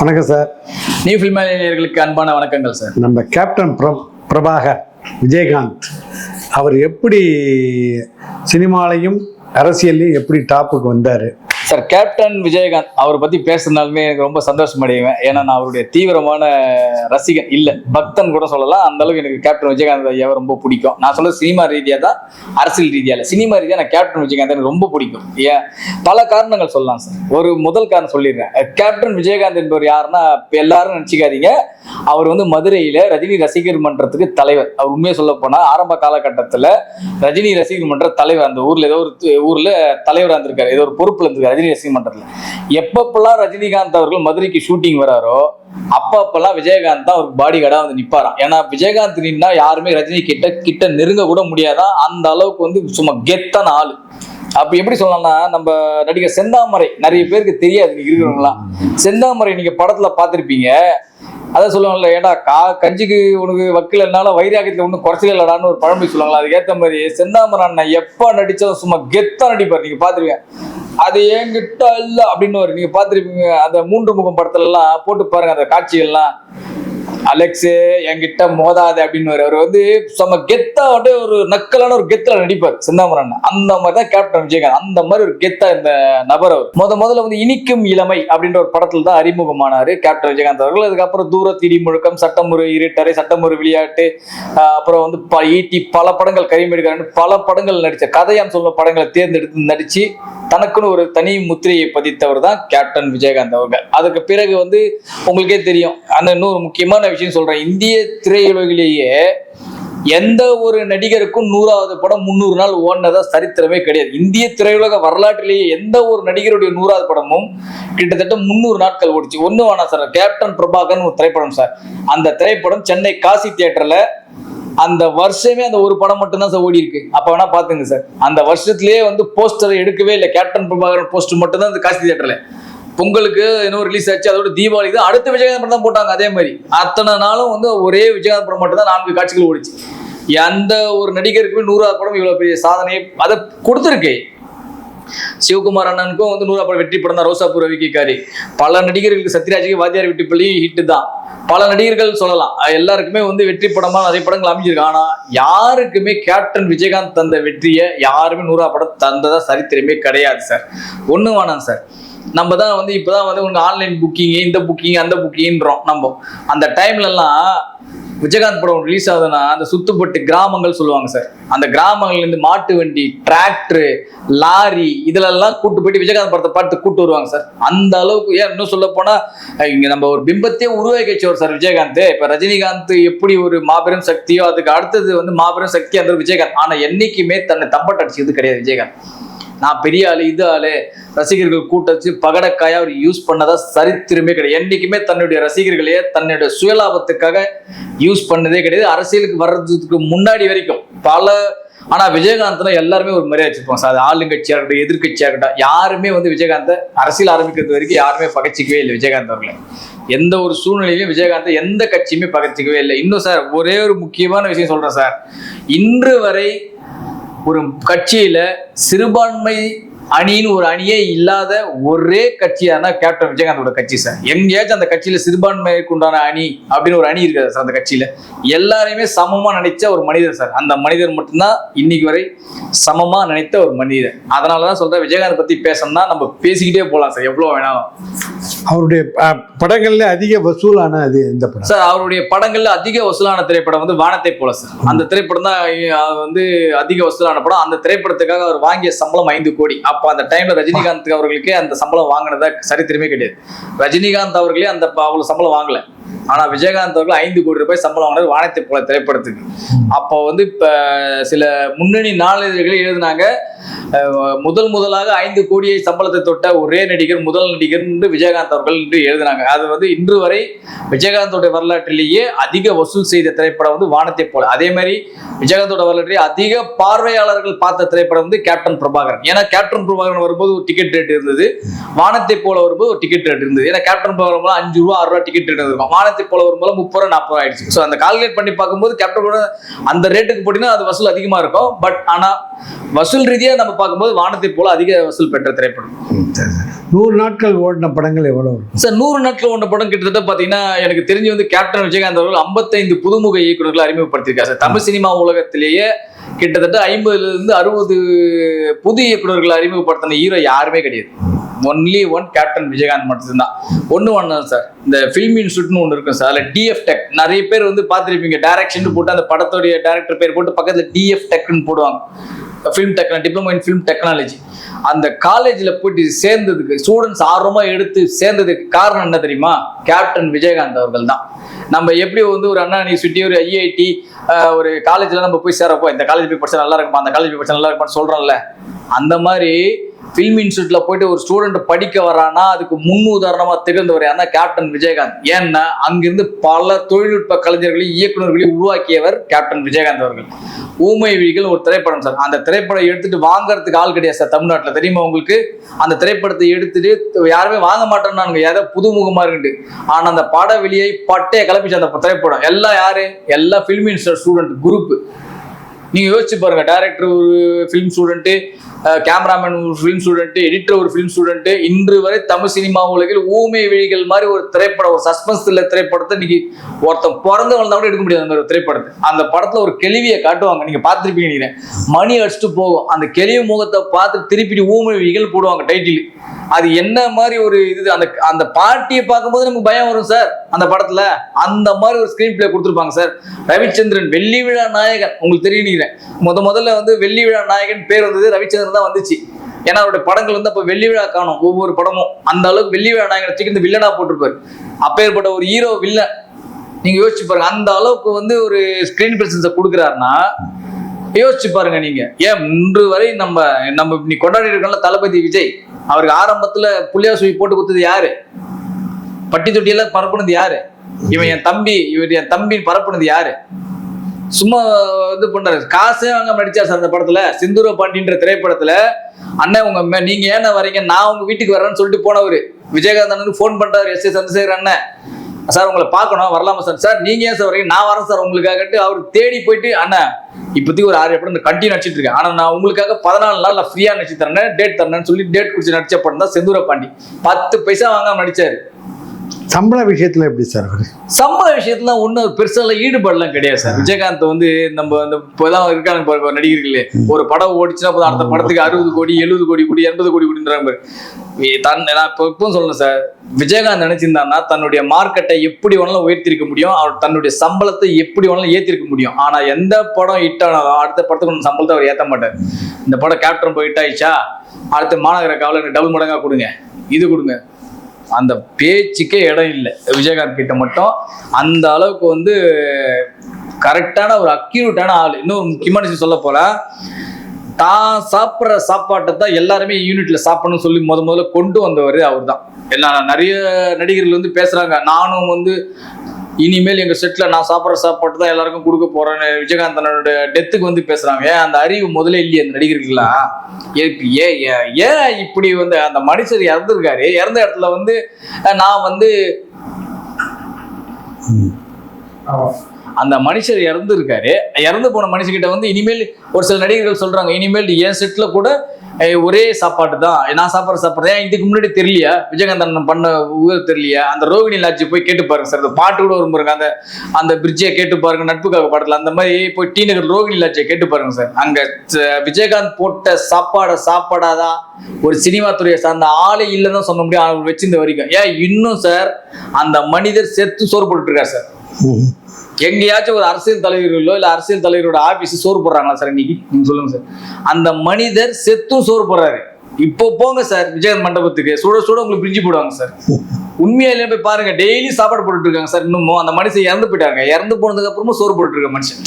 வணக்கம் sir. New ஃபில்மேனியர்களுக்கு அன்பான வணக்கங்கள் சார். நம்ம கேப்டன் பிர பிரபாகர் விஜயகாந்த் அவர் எப்படி சினிமாலையும் அரசியல்லையும் எப்படி டாப்புக்கு வந்தார்? சார் கேப்டன் விஜயகாந்த் அவரை பத்தி பேசுனாலுமே எனக்கு ரொம்ப சந்தோஷம் அடைவேன். ஏன்னா நான் அவருடைய தீவிரமான ரசிகன் இல்ல. பக்தன் கூட சொல்லலாம். அந்த அளவுக்கு எனக்கு கேப்டன் விஜயகாந்த் ஐயாவை ரொம்ப பிடிக்கும். நான் சொல்ல சினிமா ரீதியா தான் அரசியல் ரீதியா இல்ல சினிமா ரீதியா நான் கேப்டன் விஜயகாந்த் எனக்கு ரொம்ப பிடிக்கும். ஏன்? பல காரணங்கள் சொல்லலாம் சார். ஒரு முதல் காரணம் சொல்லிடுறேன். கேப்டன் விஜயகாந்த் என்பவர் யாருன்னா எல்லாரும் நினச்சிக்காதீங்க. அவர் வந்து மதுரையில ரஜினி ரசிகர் மன்றத்துக்கு தலைவர். அவர் உண்மையை சொல்ல போனா ஆரம்ப காலகட்டத்துல ரஜினி ரசிகர் மன்ற தலைவர். அந்த ஊர்ல ஏதோ ஒரு து- ஊர்ல தலைவரா இருந்திருக்காரு. ஏதோ ஒரு பொறுப்புல இருந்திருக்காரு. ரஜினி ரசிகர் மன்றத்தில். எப்பப்பெல்லாம் ரஜினிகாந்த் அவர்கள் மதுரைக்கு ஷூட்டிங் வராரோ அப்பப்பெல்லாம் விஜயகாந்த் தான் அவருக்கு பாடி கார்டா வந்து நிற்பாராம் ஏன்னா விஜயகாந்த் நின்னா யாருமே ரஜினி கிட்ட கிட்ட நெருங்க கூட முடியாதான் அந்த அளவுக்கு வந்து சும்மா கெத்தான ஆள். அப்ப எப்படி சொல்லலாம்னா நம்ம நடிகர் செந்தாமரை நிறைய பேருக்கு தெரியாது நீங்க இருக்கிறவங்களாம் செந்தாமரை நீங்க படத்துல பாத்திருப்பீங்க அதான் சொல்லுவாங்கல்ல ஏடா கா கஞ்சிக்கு உனக்கு வக்கீலனால வைராகியத்துல ஒன்றும் குறைச்சல இல்லடான்னு ஒரு பழமொழி சொல்லுவாங்களா அதுக்கேற்ற மாதிரி செந்தாமரை அண்ணன் எப்ப சும்மா கெத்தா நடிப்பார். நீங்க பாத்துருவீங்க அது என்கிட்ட இல்ல அப்படின்னு ஒரு நீங்க பாத்திருப்பீங்க அந்த மூன்று முகம் படத்துல எல்லாம் போட்டு பாருங்க அந்த காட்சிகள்லாம். அலெக்ஸு என்கிட்ட மோதாது அப்படின்னு அவர் வந்து செம்ம கெத்தா வந்து ஒரு நக்கலான ஒரு கெத்தில் நடிப்பார் சிந்தாமரன் அந்த மாதிரி தான் கேப்டன் விஜயகாந்த். அந்த மாதிரி ஒரு கெத்தா இந்த நபர் அவர். முத முதல்ல வந்து இனிக்கும் இளமை அப்படின்ற ஒரு படத்துல தான் அறிமுகமானாரு கேப்டன் விஜயகாந்த் அவர்கள். அதுக்கப்புறம் தூர திடி முழுக்கம் சட்டமுறை இருட்டரை சட்டமுறை விளையாட்டு அப்புறம் வந்து ப- ஈட்டி பல படங்கள் கைமெடுக்கிறான்னு பல படங்கள் நடிச்ச கதையாம் சொல்ல படங்களை தேர்ந்தெடுத்து நடிச்சு தனக்குன்னு ஒரு தனி முத்திரையை பதித்தவர் தான் கேப்டன் விஜயகாந்த் அவர்கள் அதுக்கு பிறகு வந்து உங்களுக்கே தெரியும் அந்த இன்னொரு முக்கியமான விஷயம் சொல்றேன். இந்திய திரையுலகிலேயே எந்த ஒரு நடிகருக்கும் நூறாவது படம் முந்நூறு நாள் ஓடினதா சரித்திரமே கிடையாது. இந்திய திரையுலக வரலாற்றிலேயே எந்த ஒரு நடிகருடைய நூறாவது படமும் கிட்டத்தட்ட முந்நூறு நாட்கள் ஓடிச்சு. ஒன்று வேணாம் சார்? கேப்டன் பிரபாகர்னு ஒரு திரைப்படம் சார். அந்த திரைப்படம் சென்னை காசி தியேட்டர்ல அந்த வருஷமே அந்த ஒரு படம் மட்டும்தான் சார் ஓடி இருக்கு அப்ப வேணா பாத்துங்க சார். அந்த வருஷத்துலயே வந்து போஸ்டர் எடுக்கவே இல்லை. கேப்டன் பிரபாகரன் போஸ்டர் மட்டும் தான் அந்த காசி தியேட்டர்ல. பொங்கலுக்கு இன்னும் ரிலீஸ் ஆச்சு. அதோட தீபாவளிக்கு தான் அடுத்த விஜயகாந்த் படம் தான் போட்டாங்க அதே மாதிரி. அத்தனை நாளும் வந்து ஒரே விஜயகாந்த் படம் மட்டும் தான் நான்கு காட்சிகள் ஓடிச்சு. எந்த ஒரு நடிகருக்குமே நூறாவது படம் இவ்வளவு பெரிய சாதனையை அதை கொடுத்துருக்கு. சிவகுமார் அண்ணனுக்கும் வந்து நூறா படம் வெற்றி படம் தான் ரோசா பூரவிக்காரி பல நடிகர்களுக்கு சத்யராஜுக்கு வாத்தியார் வெட்டிப்பள்ளி ஹிட்டு தான். பல நடிகர்கள் சொல்லலாம் எல்லாருக்குமே வந்து வெற்றி படமா நிறைய படங்கள் அமைஞ்சிருக்கு. ஆனா யாருக்குமே கேப்டன் விஜயகாந்த் தந்த வெற்றியை யாருமே நூறா படம் தந்ததா சரித்திரமே கிடையாது சார் ஒண்ணு வேணாம் சார் நம்ம தான் வந்து இப்பதான் வந்து உங்க ஆன்லைன் புக்கிங் இந்த புக்கிங் அந்த புக்கிங்ன்றோம் நம்ம. அந்த டைம்ல எல்லாம் விஜயகாந்த் படம் ரிலீஸ் ஆகுதுன்னா அந்த சுத்துப்பட்டு கிராமங்கள் சொல்லுவாங்க சார். அந்த கிராமங்கள்ல இருந்து மாட்டு வண்டி டிராக்டர் லாரி இதுலெல்லாம் கூட்டு போயிட்டு விஜயகாந்த் படத்தை பார்த்து கூட்டு வருவாங்க சார். அந்த அளவுக்கு ஏன் இன்னும் சொல்ல போனா இங்க நம்ம ஒரு பிம்பத்தையே உருவாக்கி வச்சவர் சார் விஜயகாந்த். இப்ப ரஜினிகாந்த் எப்படி ஒரு மாபெரும் சக்தியோ அதுக்கு அடுத்தது வந்து மாபெரும் சக்தி அந்த விஜயகாந்த். ஆனா என்னைக்குமே தன்னை தம்பட்டு அடிச்சது கிடையாது விஜயகாந்த். நான் பெரிய ஆளு இது ஆளு. ரசிகர்கள் கூட்டச்சு பகடக்காயா அவர் யூஸ் பண்ணதா சரித்திரமே கிடையாது. என்னைக்குமே தன்னுடைய ரசிகர்களையே தன்னுடைய சுயலாபத்துக்காக யூஸ் பண்ணதே கிடையாது. அரசியலுக்கு வர்றதுக்கு முன்னாடி வரைக்கும் பல ஆனா விஜயகாந்த்னா எல்லாருமே ஒரு மரியாதை வச்சிருப்பாங்க. சார் அது ஆளுங்கட்சியா இருக்கட்டும் எதிர்கட்சியா இருக்கட்டும் யாருமே வந்து விஜயகாந்தை அரசியல் ஆரம்பிக்கிறது வரைக்கும் யாருமே பகச்சிக்கவே இல்லை விஜயகாந்த் அவர்களை. எந்த ஒரு சூழ்நிலையிலும் விஜயகாந்தை எந்த கட்சியுமே பகச்சிக்கவே இல்லை. இன்னும் சார் ஒரே ஒரு முக்கியமான விஷயம் சொல்றேன் சார். இன்று வரை ஒரு கட்சியில் சிறுபான்மை அணின்னு ஒரு அணியே இல்லாத ஒரே கட்சியானா கேப்டன் விஜயகாந்தோட கட்சி சார். எங்கேயாச்சும் அந்த கட்சியில சிறுபான்மைக்கு உண்டான அணி அப்படின்னு ஒரு அணி இருக்காது சார் அந்த கட்சியில. எல்லாரையுமே சமமா நினைச்ச ஒரு மனிதர் சார். அந்த மனிதர் மட்டும்தான் இன்னைக்கு வரை சமமா நினைத்த ஒரு மனிதர். அதனாலதான் சொல்றேன் விஜயகாந்த் பத்தி பேசணும்னா நம்ம பேசிக்கிட்டே போலாம் சார் எவ்வளவு வேணாலும். அவருடைய படங்கள்ல அதிக வசூலான அது எந்த படம்? சார் அவருடைய படங்கள்ல அதிக வசூலான திரைப்படம் வந்து வானத்தை போல சார். அந்த திரைப்படம் தான் வந்து அதிக வசூலான படம். அந்த திரைப்படத்துக்காக அவர் வாங்கிய சம்பளம் ஐந்து கோடி. அப்ப அந்த டைம்ல ரஜினிகாந்த் அவர்களுக்கே அந்த சம்பளம் வாங்கினதா சரித்திரமே கிடையாது. ரஜினிகாந்த் அவர்களே அந்த அவ்வளவு சம்பளம் வாங்கல. ஆனா விஜயகாந்த் அவர்கள் ஐந்து கோடி ரூபாய் சம்பளம் வாங்கினது வானத்தை போல திரைப்படத்துக்கு. அப்போ வந்து இப்ப சில முன்னணி நாளிதழ்கள் எழுதினாங்க. முதல் முதலாக ஐந்து கோடியை சம்பளத்தை தொட்ட ஒரே நடிகர் முதல் நடிகர் என்று விஜயகாந்த் அவர்கள் என்று எழுதினாங்க. அது வந்து இன்று வரை விஜயகாந்தோட வரலாற்றிலேயே அதிக வசூல் செய்த திரைப்படம் வந்து வானத்தை போல. அதே மாதிரி விஜயகாந்தோட வரலாற்றிலே அதிக பார்வையாளர்கள் பார்த்த திரைப்படம் வந்து கேப்டன் பிரபாகரன். ஏன்னா கேப்டன் பிரபாகரன் வரும்போது ஒரு டிக்கெட் ரேட் இருந்தது. வானத்தை போல வரும்போது ஒரு டிக்கெட் ரேட் இருந்தது. ஏன்னா கேப்டன் பிரபாகரன் அஞ்சு ரூபா ஆறு ரூபா டிக்கெட் ரேட் இருந்திருக்கும். வானத்தை போல ஒரு மூலம் முப்பது ரூபா நாற்பது ரூபா ஆயிடுச்சு. ஸோ அந்த கால்குலேட் பண்ணி பார்க்கும்போது கேப்டன் கூட அந்த ரேட்டுக்கு போட்டிங்கன்னா அது வசூல் அதிகமா இருக்கும். பட் ஆனா வசூல் ரீதியா நம்ம பார்க்கும்போது வானத்தை போல அதிக வசூல் பெற்ற திரைப்படம். நூறு நாட்கள் ஓடின படங்கள் எவ்வளோ சார் நூறு நாட்கள் ஒன்ற படம் கிட்டத்தட்ட பாத்தீங்கன்னா எனக்கு தெரிஞ்சு வந்து கேப்டன் விஜயகாந்த் அவர்கள் 55 புதுமுக இயக்குநர்களை அறிமுகப்படுத்தியிருக்காரு. சார் தமிழ் சினிமா உலகத்திலேயே கிட்டத்தட்ட ஐம்பதுல இருந்து அறுபது புது இயக்குநர்களை அறிமுகப்படுத்தின ஹீரோ யாருமே கிடையாது. ஒன்லி ஒன் கேப்டன் விஜயகாந்த் மட்டும்தான். ஒன்று ஒன்று சார் இந்த ஃபிலிம் இன்ஸ்டியூட்னு ஒன்று இருக்கும் சார் அதில் டிஎஃப் டெக் நிறைய பேர் வந்து பார்த்துருப்பீங்க. டேரக்ஷன் போட்டு அந்த படத்தோடைய டேரக்டர் பேர் போட்டு பக்கத்தில் டிஎஃப் டெக்னு போடுவாங்க. ஃபிலிம் டெக்னா டிப்ளமோ இன் ஃபிலிம் டெக்னாலஜி அந்த காலேஜில் போயிட்டு சேர்ந்ததுக்கு ஸ்டூடெண்ட்ஸ் ஆர்வமாக எடுத்து சேர்ந்ததுக்கு காரணம் என்ன தெரியுமா? கேப்டன் விஜயகாந்த் அவர்கள் தான். நம்ம எப்படி வந்து ஒரு அண்ணா யூனிவர்சிட்டி ஒரு ஐஐடி ஒரு காலேஜில் நம்ம போய் சேரப்போ இந்த காலேஜ் போய் படிச்சா நல்லா இருக்குமா? அந்த காலேஜ் போய் படிச்சா நல்லா இருக்குமான்னு சொல்கிறோம்ல அந்த மாதிரி ஃபில்ம் இன்ஸ்டியூட்ல போயிட்டு ஒரு ஸ்டூடெண்ட் படிக்க வரானா அதுக்கு முன் திகழ்ந்தவர் யாருன்னா கேப்டன் விஜயகாந்த். ஏன்னா அங்கிருந்து பல தொழில்நுட்ப கலைஞர்களையும் இயக்குநர்களையும் உருவாக்கியவர் கேப்டன் விஜயகாந்த் அவர்கள். ஊமை விழிகள் ஒரு திரைப்படம் சார். அந்த திரைப்படம் எடுத்துட்டு வாங்குறதுக்கு ஆள் கிடையாது சார் தமிழ்நாட்டில். தெரியுமா உங்களுக்கு? அந்த திரைப்படத்தை எடுத்துட்டு யாருமே வாங்க மாட்டேன்னு யாரோ புதுமுகமாக இருக்கு ஆனால் அந்த பட வெளியை பட்டையை கிளப்பிச்சு அந்த திரைப்படம். எல்லாம் யாரு? எல்லாம் ஃபில்ம் இன்ஸ்டியூட் ஸ்டூடெண்ட் குரூப் நீங்கள் யோசிச்சு பாருங்க டேரக்டர் ஒரு ஃபிலிம் ஸ்டூடெண்ட்டு கேமராமேன் ஒரு ஃபிலிம் ஸ்டூடெண்ட்டு எடிட்டர் ஒரு ஃபிலிம் ஸ்டூடெண்ட்டு இன்று வரை தமிழ் சினிமா உலகில் ஊமை விழிகள் மாதிரி ஒரு திரைப்படம் ஒரு சஸ்பென்ஸ் இல்லை திரைப்படத்தை இன்னைக்கு ஒருத்தன் பிறந்து வளர்ந்தா கூட எடுக்க முடியாது அந்த மாதிரி ஒரு திரைப்படத்தை. அந்த படத்தில் ஒரு கெளிவியை காட்டுவாங்க. நீங்கள் பார்த்துருப்பீங்க நீங்கள் மணி அடிச்சுட்டு போகும். அந்த கெளிவு முகத்தை பார்த்து திருப்பி ஊமை விழிகள் போடுவாங்க டைட்டில் அது என்ன மாதிரி ஒரு இது அந்த அந்த பாட்டியை பார்க்கும்போது நமக்கு பயம் வரும் சார் அந்த படத்துல. அந்த மாதிரி ஒரு ஸ்கிரீன் பிளே கொடுத்துருப்பாங்க சார். ரவிச்சந்திரன் வெள்ளி விழா நாயகன். உங்களுக்கு தெரியும் முத முதல்ல வந்து வெள்ளி விழா நாயகன் பேர் வந்தது ரவிச்சந்திரன் தான் வந்துச்சு. ஏன்னா அவருடைய படங்கள் வந்து அப்ப வெள்ளி விழா காணும் ஒவ்வொரு படமும். அந்த அளவுக்கு வெள்ளி விழா நாயகன் வச்சுக்கு இந்த வில்லனா போட்டிருப்பாரு. அப்பேற்பட்ட ஒரு ஹீரோ வில்லன் நீங்க யோசிச்சு பாருங்க அந்த அளவுக்கு வந்து ஒரு ஸ்கிரீன் பிரசன்ஸை கொடுக்குறாருன்னா யோசிச்சு பாருங்க நீங்க. ஏன் இன்று வரை நம்ம நம்ம நீ கொண்டாடி இருக்கோம்ல தளபதி விஜய் அவருக்கு ஆரம்பத்துல புள்ளியா சுவி போட்டு கொடுத்தது யாரு? பட்டி தொட்டியெல்லாம் பரப்புனது யாரு? இவன் என் தம்பி இவர் என் தம்பின்னு பரப்புனது யாரு? சும்மா இது பண்றாரு. காசே வாங்க நடிச்சா சார் அந்த படத்துல சிந்துர பாண்டின்ற திரைப்படத்துல. அண்ணன் உங்க நீங்க ஏன்னா வரீங்க? நான் உங்க வீட்டுக்கு வரேன்னு சொல்லிட்டு போனவர். விஜயகாந்த் அண்ணனுக்கு ஃபோன் பண்றாரு. எஸ். ஏ சந்திரசேகர் அண்ணன் சார் உங்களை பார்க்கணும் வரலாமா சார்? சார் நீங்க ஏன் சார் வரீங்க? நான் வரேன் சார் உங்களுக்காகட்டு அவர் தேடி போயிட்டு அண்ணா இப்போதைக்கு ஒரு ஆறு படம் இந்த கண்டினியூ நடிச்சிட்டு இருக்கேன். ஆனால் நான் உங்களுக்காக பதினாலு நாள் நான் ஃப்ரீயா நடிச்சு தரேன் டேட் தரேன்னு சொல்லி டேட் குடிச்சு நடிச்ச படம் தான் செந்தூர பாண்டி பத்து பைசா வாங்காமல் நடிச்சாரு. சம்பள விஷயத்துல எப்படி சார்? சம்பள விஷயத்துல ஒன்றும் பெருசாலாம் ஈடுபாடுலாம் கிடையாது சார். விஜயகாந்த் வந்து நம்ம அந்த இப்போதான் இருக்காங்க நடிகர்களே. ஒரு படம் ஓடிச்சுன்னா அடுத்த படத்துக்கு அறுபது கோடி எழுபது கோடி கோடி எண்பது கோடி கோடின்றாங்க தன் நான் இப்போ இப்பவும் சொல்லணும் சார். விஜயகாந்த் நினைச்சிருந்தான்னா தன்னுடைய மார்க்கெட்டை எப்படி வேணாலும் உயர்த்திருக்க முடியும். அவர் தன்னுடைய சம்பளத்தை எப்படி வேணாலும் ஏத்திருக்க முடியும். ஆனா எந்த படம் ஹிட் ஆனாலும் அடுத்த படத்துக்கு ஒன்று சம்பளத்தை அவர் ஏத்த மாட்டார். இந்த படம் கேப்டன் போய் ஹிட் ஆயிடுச்சா அடுத்து மாநகர காவலர் டபுள் மடங்கா கொடுங்க. இது கொடுங்க. அந்த பேச்சுக்கே இடம் இல்லை. விஜயகாந்த் கிட்ட மட்டும். அந்த அளவுக்கு வந்து கரெக்டான ஒரு அக்யூரேட்டான ஆள். இன்னும் முக்கியமான விஷயம் சொல்ல போல தான் சாப்பிட்ற சாப்பாட்டை தான் எல்லாருமே யூனிட்ல சாப்பிடணும்னு சொல்லி முத முதல்ல கொண்டு வந்தவர் அவர் தான் எல்லா நிறைய நடிகர்கள் வந்து பேசுறாங்க. நானும் வந்து இனிமேல் எங்க செட்ல நான் சாப்பிட்ற சாப்பாட்டு தான் எல்லாருக்கும் கொடுக்க போறேன்னு விஜயகாந்தனோட டெத்துக்கு வந்து பேசுறாங்க. அந்த அறிவு முதல்ல இல்லையே அந்த நடிகர்களா? ஏ- ஏ- ஏ- ஏன் இப்படி வந்து அந்த மனுஷர் இறந்துருக்காரு? இறந்த இடத்துல வந்து நான் வந்து அந்த மனுஷர் இறந்து இருக்காரு இறந்து போன மனுஷகிட்ட வந்து இனிமேல் ஒரு சில நடிகர்கள் சொல்றாங்க இனிமேல் என் செட்ல கூட ஒரே சாப்பாடு தான் நான் சாப்பிட்ற சாப்பிட்றது ஏன் இதுக்கு முன்னாடி தெரியலையா? விஜயகாந்த் அண்ணன் பண்ண ஊர் தெரியலையா? அந்த ரோகிணி லாட்ஜி போய் கேட்டு பாருங்க சார். அந்த பாட்டு கூட வரும் பாருங்க. அந்த அந்த பிரிட்ஜியை கேட்டு பாருங்க. நட்புக்காக பாடல. அந்த மாதிரி போய் டி நகர் ரோகிணி லாட்ஜியை கேட்டு பாருங்க சார். அங்க ச- விஜயகாந்த் போட்ட சாப்பாடை சாப்பாடாதான் ஒரு சினிமா துறையை சார்ந்த ஆளே இல்லைன்னு சொல்ல முடியும். அவர் வச்சிருந்த வரைக்கும். ஏன் இன்னும் சார் அந்த மனிதர் செத்து சோறு போட்டுருக்கார் இருக்காரு சார் எங்கேயாச்சும் ஒரு அரசியல் தலைவர்களோ இல்ல அரசியல் தலைவரோட ஆபீஸ் சோறு போடுறாங்களா சார் இன்னைக்கு? நீங்க சொல்லுங்க சார் அந்த மனிதர் செத்தும் சோறு போடுறாரு. இப்போ போங்க சார் விஜயகாந்த் மண்டபத்துக்கு. சுட சுட உங்களுக்கு பிரிஞ்சு போடுவாங்க சார் உண்மையிலே போய் பாருங்க டெய்லி சாப்பாடு போட்டுட்டு இருக்காங்க சார் இன்னமும். அந்த மனுஷன் இறந்து போயிட்டாங்க. இறந்து போனதுக்கு அப்புறமும் சோறு போட்டுட்டு இருக்க மனுஷன்.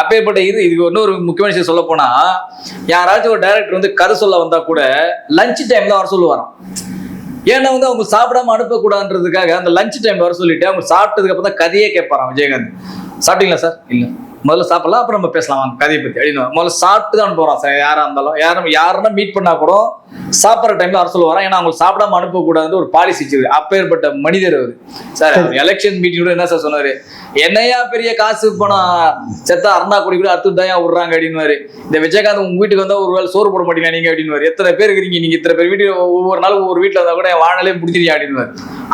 அப்பேற்பட்ட இது இதுக்கு இன்னொரு முக்கியமான விஷயம் சொல்ல போனா யாராச்சும் ஒரு டைரக்டர் வந்து கதை சொல்ல வந்தா கூட லஞ்ச் டைம்ல வர சொல்லுவாராம். ஏன்னா வந்து அவங்க சாப்பிடாம அனுப்பக்கூடாதுன்றதுக்காக அந்த லஞ்ச் டைம் வர சொல்லிட்டு அவங்க சாப்பிட்டதுக்கு அப்புறம் தான் கதையே கேட்பாராம் விஜயகாந்த். சாப்பிட்டீங்களா சார்? இல்ல. முதல்ல சாப்பிடலாம் அப்புறம் நம்ம பேசலாம். வாங்க கதையை பத்தி. அப்படின்னு முதல்ல சாப்பிட்டு தான் போறோம் சார் யாரா இருந்தாலும். யாரும் யாருன்னா மீட் பண்ணா கூட சாப்பிட்ற டைம்ல அரசு வரோம் ஏன்னா அவங்க சாப்பிடாம அனுப்பக்கூடாதுன்னு ஒரு பாலிசி அப்பேற்பட்ட மனிதர் அவர். சார் எலெக்ஷன் மீட்டிங் என்ன சார் சொன்னாரு? என்னையா பெரிய காசு பணம் செத்தா அருணா கொடி கூட அத்து தான் விடுறாங்க அப்படின்னு இந்த விஜயகாந்த் உங்க வீட்டுக்கு வந்தா ஒரு வேளை சோறு போட மாட்டீங்க நீங்க அப்படின்னு எத்தனை பேர் இருக்கீங்க? நீங்க இத்தனை பேர் வீட்டு ஒவ்வொரு நாளும் ஒவ்வொரு வீட்டுல இருந்தா கூட என் வாழலே முடிச்சிருக்கீங்க அப்படின்னு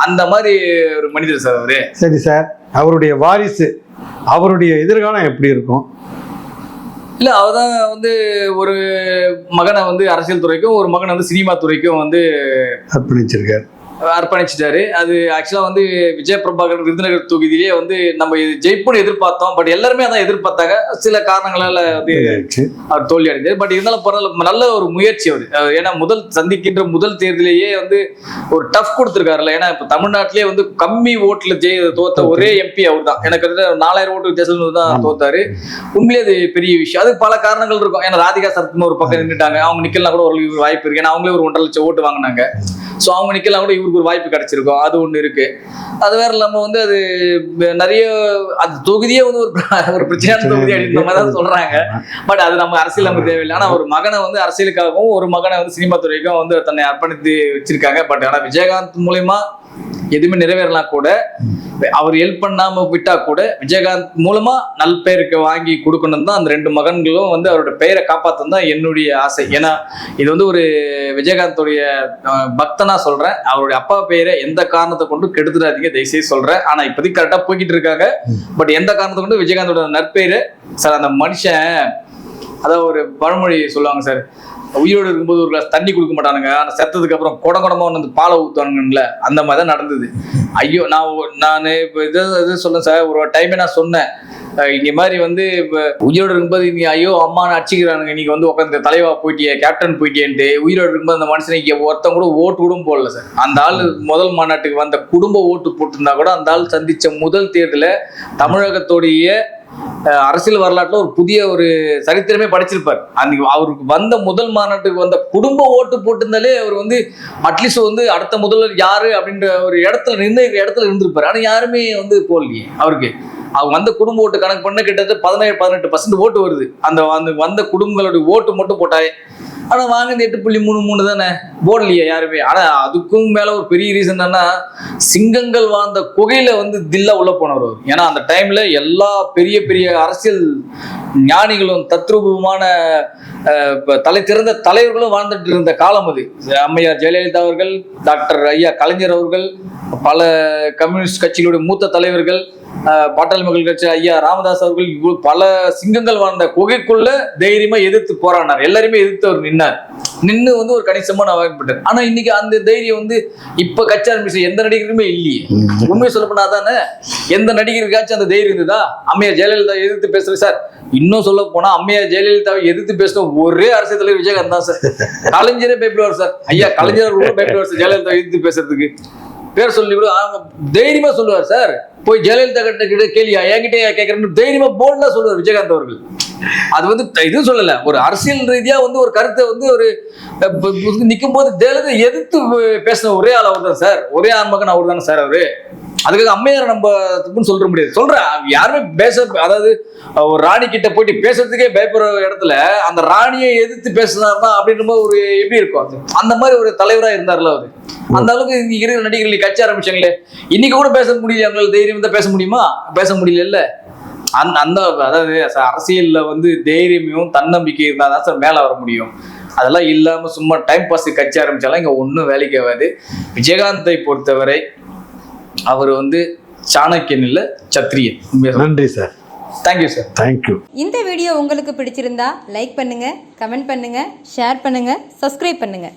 அந்த மாதிரி ஒரு மனிதர் சார் அவரு. சரி சார் அவருடைய வாரிசு அவருடைய எதிர்காலம் எப்படி இருக்கும்? இல்ல அவர்தான் வந்து ஒரு மகனை வந்து அரசியல் துறைக்கும் ஒரு மகனை வந்து சினிமா துறைக்கும் வந்து அர்ப்பணிச்சிருக்கார். அர்ப்பணிச்சிட்டாரு. அது ஆக்சுவலா வந்து விஜய பிரபாகர் விருதுநகர் தொகுதியிலேயே வந்து நம்ம இது ஜெயிப்புன்னு எதிர்பார்த்தோம். பட் எல்லாருமே அதான் எதிர்பார்த்தாங்க. சில காரணங்களால வந்து. அவர் தோல்வி அடைந்தார் பட் இருந்தாலும் பரவாயில்ல நல்ல ஒரு முயற்சி அவர். ஏன்னா முதல் சந்திக்கின்ற முதல் தேர்தலையே வந்து ஒரு டஃப் கொடுத்துருக்காருல்ல. ஏன்னா இப்ப தமிழ்நாட்டிலேயே வந்து கம்மி ஓட்டுல ஜெய தோத்த ஒரே எம்பி அவர் தான் எனக்கு நாலாயிரம் ஓட்டு வித்தியாசம் தான். தோத்தாரு. உண்மையிலே அது பெரிய விஷயம். அது பல காரணங்கள் இருக்கும். ஏன்னா ராதிகா சரத்னு ஒரு பக்கம் நின்றுட்டாங்க அவங்க நிக்கலாம் கூட ஒரு வாய்ப்பு இருக்கு. ஏன்னா அவங்களே ஒரு ஒன்றரை லட்சம் ஓட்டு வாங்கினாங்க. ஸோ அவங்க நிக்கலாம் கூட இவருக்கு ஒரு வாய்ப்பு கிடைச்சிருக்கும். அது ஒன்று இருக்கு. அது வேற இல்லாம வந்து அது நிறைய அது தொகுதியே வந்து ஒரு ஒரு பிரச்சனையான தொகுதி அப்படின்ற மாதிரி தான் சொல்றாங்க பட் அது நம்ம அரசியல் நமக்கு தேவையில்லை. ஆனா ஒரு மகனை வந்து அரசியலுக்காகவும் ஒரு மகனை வந்து சினிமா துறைக்கும் வந்து தன்னை அர்ப்பணித்து வச்சிருக்காங்க. பட் ஆனா விஜயகாந்த் மூலயமா எதுவுமே நிறைவேறலாம் கூட. அவர் ஹெல்ப் பண்ணாம விட்டா கூட விஜயகாந்த் மூலமா நல் பேருக்கு வாங்கி கொடுக்கணும் தான் அந்த ரெண்டு மகன்களும் வந்து அவரோட பெயரை காப்பாற்றணும் தான் என்னுடைய ஆசை. ஏன்னா இது வந்து ஒரு விஜயகாந்தோடைய பக்தனா சொல்றேன். அவருடைய அப்பா பெயரை எந்த காரணத்தை கொண்டு கெடுத்துடாதீங்க தயவுசெய்து சொல்றேன். ஆனா இப்போதைக்கு கரெக்டா போய்கிட்டு இருக்காங்க. பட் எந்த காரணத்தை கொண்டு விஜயகாந்தோட நற்பெயரை? சார் அந்த மனுஷன் அதாவது ஒரு பழமொழி சொல்லுவாங்க சார் உயிரோடு இருக்கும்போது ஒரு கிளாஸ் தண்ணி கொடுக்க மாட்டானுங்க. ஆனால் செத்ததுக்கு அப்புறம் குடம் குடமா வந்து பாலை ஊத்துவானுங்கல்ல அந்த மாதிரி தான் நடந்தது. ஐயோ நான் நான் இப்போ இது இது சொல்லேன் சார். ஒரு டைமே நான் சொன்னேன். இங்கே மாதிரி வந்து இப்போ உயிரோடு இருக்கும்போது நீ ஐயோ அம்மான்னு அடிச்சுக்கிறானுங்க. நீங்க வந்து உட்காந்து தலைவா போயிட்டியே கேப்டன் போயிட்டியன்ட்டு உயிரோடு இருக்கும்போது அந்த மனுஷனுக்கு ஒருத்தன் கூட ஓட்டு கூட போடல சார். அந்த ஆள் முதல் மாநாட்டுக்கு வந்த குடும்ப ஓட்டு போட்டிருந்தா கூட அந்த ஆள் சந்திச்ச முதல் தேர்தல தமிழகத்தோடைய அரசியல் வரலாற்றுல ஒரு புதிய ஒரு சரித்திரமே படிச்சிருப்பார். அன்னைக்கு அவருக்கு வந்த முதல் மாநாட்டுக்கு வந்த குடும்ப ஓட்டு போட்டிருந்தாலே அவர் வந்து அட்லீஸ்ட் வந்து அடுத்த முதல்வர் யாரு அப்படின்ற ஒரு இடத்துல நிர்ணயிக்கிற இடத்துல இருந்திருப்பாரு. ஆனா யாருமே வந்து போடலையே அவருக்கு. அவங்க வந்த குடும்ப ஓட்டு கணக்கு பண்ண கிட்டத்தட்ட பதினேழு பதினெட்டு பர்சன்ட் ஓட்டு வருது. அந்த அந்த வந்த குடும்பங்களுடைய ஓட்டு மட்டும் போட்டாயே ஆனால் வாங்கினது எட்டு புள்ளி மூணு மூணு தானே? போடலையே யாருமே. ஆனால் அதுக்கும் மேலே ஒரு பெரிய ரீசன் என்னன்னா சிங்கங்கள் வாழ்ந்த குகையில வந்து தில்லா உள்ள போனவர் ஏன்னா அந்த டைம்ல எல்லா பெரிய பெரிய அரசியல் ஞானிகளும் தத்ரூபமான தலை திறந்த தலைவர்களும் வாழ்ந்துட்டு இருந்த காலம் அது. அம்மையார் ஜெயலலிதா அவர்கள் டாக்டர் ஐயா கலைஞர் அவர்கள் பல கம்யூனிஸ்ட் கட்சிகளுடைய மூத்த தலைவர்கள் பாட்டாளி மக்கள் கட்சி ஐயா ராமதாஸ் அவர்கள் பல சிங்கங்கள் வாழ்ந்த குகைக்குள்ள தைரியமா எதிர்த்து போராடினார். எல்லாருமே எதிர்த்து அவர் நின்னார். நின்னு வந்து ஒரு கணிசமான வாய்ப்பட்டார் ஆனா இன்னைக்கு அந்த தைரியம் வந்து இப்ப கட்சி ஆரம்பிச்ச எந்த நடிகருக்குமே இல்லையே. உண்மையை சொல்ல போனா தானே எந்த நடிகருக்காச்சும் அந்த தைரியம் இருந்ததா? அம்மையார் ஜெயலலிதா எதிர்த்து பேசுறது சார். இன்னும் சொல்ல போனா அம்மையார் ஜெயலலிதாவை எதிர்த்து பேசின ஒரே அரசியல் தலைவர் விஜயகாந்த் தான் சார். கலைஞரே பயப்படுவார் சார். ஐயா கலைஞர் பயப்படுவார் சார் ஜெயலலிதா எதிர்த்து பேசுறதுக்கு. பேர் சொல்லி கூட தைரியமா சொல்லுவார் சார். போய் ஜெயலலிதா கிட்ட கேளியா? என்கிட்ட கேட்கறேன்னு தைரியமா போல்டா சொல்லுவார் விஜயகாந்த் அவர்கள். அது வந்து இது சொல்லல. ஒரு அரசியல் ரீதியா வந்து ஒரு கருத்தை வந்து ஒரு நிற்கும் போது ஜெயலலிதா எதிர்த்து பேசின ஒரே ஆள் அவர் தான் சார். ஒரே ஆன்மகன் அவர் தானே சார் அவரு. அதுக்காக அம்மையார் நம்ம தப்புன்னு சொல்ற முடியாது. சொல்ற. யாருமே பேச அதாவது ஒரு ராணி கிட்ட போயிட்டு பேசுறதுக்கே பயப்படுற இடத்துல அந்த ராணியை எதிர்த்து பேசினார்னா அப்படின்ற மாதிரி ஒரு எப்படி இருக்கும் அது? அந்த மாதிரி ஒரு தலைவரா இருந்தார்ல அவரு. அந்த அளவுக்கு இங்க இருக்கிற நடிகர்கள் கட்சி ஆரம்பிச்சாங்களே. இன்னைக்கு கூட பேச முடியல அவங்களால தைரியம் தான் பேச முடியுமா? பேச முடியல அந்த அந்த அதாவது அரசியல்ல வந்து தைரியமும் தன்னம்பிக்கை இருந்தால் தான் சார் மேலே வர முடியும். அதெல்லாம் இல்லாம சும்மா டைம் பாஸ் கட்சி ஆரம்பிச்சாலும் இங்க ஒன்றும் வேலைக்கு ஆகாது. விஜயகாந்தை பொறுத்தவரை அவர் வந்து சாணக்கியன் இல்ல சத்திரியன். நன்றி sir. Thank you sir thank you இந்த வீடியோ உங்களுக்கு பிடிச்சிருந்தா லைக் பண்ணுங்க கமெண்ட் பண்ணுங்க ஷேர் பண்ணுங்க சப்ஸ்கிரைப் பண்ணுங்க.